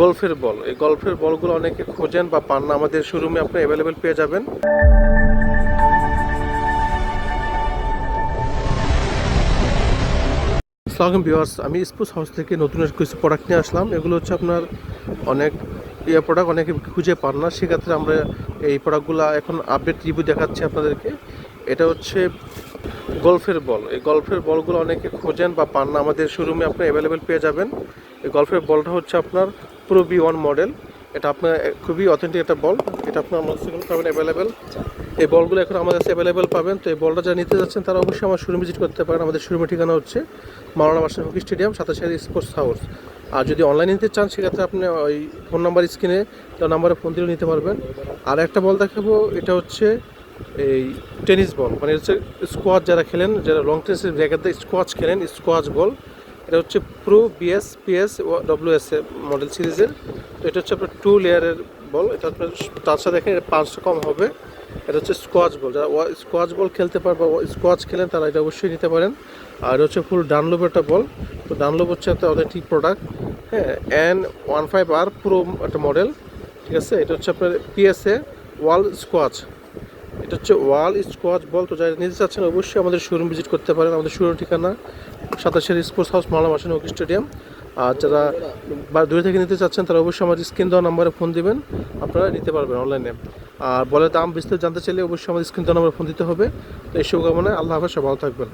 গল্ফের বল। এই গল্ফের বলগুলো অনেকে খোঁজেন বা পান না। আমাদের শোরুমে আপনি অ্যাভেলেবেল পেয়ে যাবেন। আসসালাম ভিউয়ার্স আমি স্পোর্টস হাউস থেকে নতুন কিছু প্রোডাক্ট নিয়ে আসলাম। এগুলো হচ্ছে আপনার অনেক ইয়ে প্রোডাক্ট অনেকে খুঁজে পান না। সেক্ষেত্রে আমরা এই প্রোডাক্টগুলো এখন আপডেট রিভিউ দেখাচ্ছি আপনাদেরকে। এটা হচ্ছে গল্ফের বল। এই গল্ফের বলগুলো অনেকে খোঁজেন বা পান না। আমাদের শোরুমে আপনি অ্যাভেলেবেল পেয়ে যাবেন। এই গল্ফের বলটা হচ্ছে আপনার প্রো বি ওয়ান মডেল এটা আপনার খুবই অথেন্টিক একটা বল এটা আপনার আমার কাছে পাবেন অ্যাভেলেবেল এই বলগুলো এখন আমাদের কাছে অ্যাভেলেবেল পাবেন। তো এই বলটা যারা নিতে যাচ্ছেন, তারা অবশ্যই আমার শোরুম ভিজিট করতে পারেন। আমাদের শোরুমের ঠিকানা হচ্ছে মাওলানা বাসার হকি স্টেডিয়াম সাতাশারি স্পোর্টস হাউস আর যদি অনলাইনে নিতে চান, সেক্ষেত্রে আপনি ওই ফোন নাম্বার স্ক্রিনে তার নাম্বারে ফোন দিলেও নিতে পারবেন। আর একটা বল দেখাবো, এটা হচ্ছে এই টেনিস বল মানে হচ্ছে স্কোয়াচ যারা খেলেন, যারা লং টেনিসের জায়গাতে স্কোয়াচ খেলেন স্কোয়াচ বল এটা হচ্ছে pro BS PS S model সিরিজের। তো এটা হচ্ছে আপনার টু লেয়ারের বল এটা আপনার তার সাথে দেখেন, এটা পাঁচশো কম হবে। এটা হচ্ছে স্কোয়াচ বল যারা ওয়া স্কোয়াচ বল খেলতে পারে বা স্কোয়াচ খেলেন, তারা এটা অবশ্যই নিতে পারেন। আর এটা হচ্ছে ফুল ডানলোভ একটা বল তো ডানলোভ হচ্ছে একটা অথেন্টিক প্রোডাক্ট হ্যাঁ? N one five R pro একটা মডেল ঠিক আছে? এটা হচ্ছে আপনার পিএসএ ওয়াল স্কোয়াচ এটা হচ্ছে ওয়াল, স্কোয়াচ, বল তো যারা নিতে চাচ্ছেন অবশ্যই আমাদের শোরুম ভিজিট করতে পারেন। আমাদের শোরুম ঠিকানা সাতাশের স্পোর্টস হাউস মালা মাসান হকি স্টেডিয়াম আর যারা বা দূরে থেকে নিতে চাচ্ছেন, তারা অবশ্যই আমাদের স্ক্রিন দেওয়া নাম্বারে ফোন দিবেন। আপনারা নিতে পারবেন অনলাইনে আর বলে দাম বিস্তারিত জানতে চাইলে অবশ্যই আমাদের স্ক্রিন দেওয়া নাম্বারে ফোন দিতে হবে। তো এই শুভকামনায় আল্লাহ হাফেজ ভালো থাকবেন।